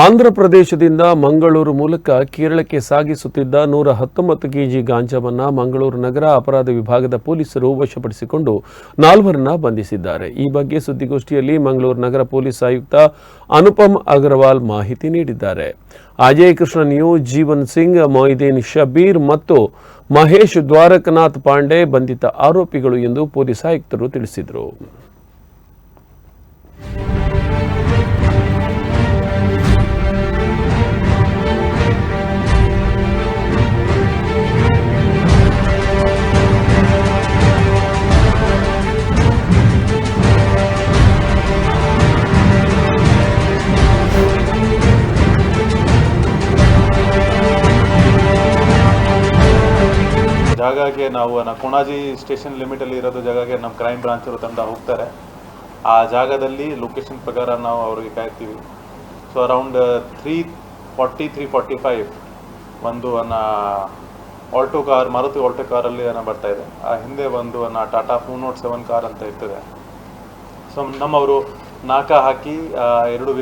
ಆಂಧ್ರ ಪ್ರದೇಶದಿಂದ ಮಂಗಳೂರು ಮೂಲಕ ಕೇರಳಕ್ಕೆ ಸಾಗಿಸುತ್ತಿದ್ದ ನೂರ ಹತ್ತೊಂಬತ್ತು ಕೆಜಿ ಗಾಂಜಾವನ್ನು ಮಂಗಳೂರು ನಗರ ಅಪರಾಧ ವಿಭಾಗದ ಪೊಲೀಸರು ವಶಪಡಿಸಿಕೊಂಡು ನಾಲ್ವರನ್ನ ಬಂಧಿಸಿದ್ದಾರೆ. ಈ ಬಗ್ಗೆ ಸುದ್ದಿಗೋಷ್ಠಿಯಲ್ಲಿ ಮಂಗಳೂರು ನಗರ ಪೊಲೀಸ್ ಆಯುಕ್ತ ಅನುಪಮ್ ಅಗರ್ವಾಲ್ ಮಾಹಿತಿ ನೀಡಿದ್ದಾರೆ. ಅಜಯ್ ಕೃಷ್ಣ ನ್ಯೂ ಜೀವನ್ ಸಿಂಗ್, ಮೊಯ್ದೀನ್ ಶಬೀರ್ ಮತ್ತು ಮಹೇಶ್ ದ್ವಾರಕನಾಥ್ ಪಾಂಡೆ ಬಂಧಿತ ಆರೋಪಿಗಳು ಎಂದು ಪೊಲೀಸ್ ಆಯುಕ್ತರು ತಿಳಿಸಿದರು. ಜಾಗಕ್ಕೆ ನಾವು ನ- ಕೊಣಾಜಿ ಸ್ಟೇಷನ್ ಲಿಮಿಟಲ್ಲಿ ಇರೋದು ಜಾಗಕ್ಕೆ ನಮ್ಮ ಕ್ರೈಮ್ ಬ್ರಾಂಚರು ತಂಡ ಹೋಗ್ತಾರೆ. ಆ ಜಾಗದಲ್ಲಿ ಲೊಕೇಶನ್ ಪ್ರಕಾರ ನಾವು ಅವ್ರಿಗೆ ಕಾಯ್ತೀವಿ. So around three forty three forty five ಒಂದು ಅನ್ನ ಆಲ್ಟೋ ಕಾರ್ ಮಾರುತಿ ಆಲ್ಟೋ ಕಾರಲ್ಲಿ ಅನ್ನ ಬರ್ತಾ ಇದೆ. ಆ ಹಿಂದೆ ಒಂದು ಅನ್ನ Tata four nought seven car ಅಂತ ಇರ್ತದೆ. ಸೊ ನಮ್ಮವರು ನಾಕ ಹಾಕಿ ಎರಡು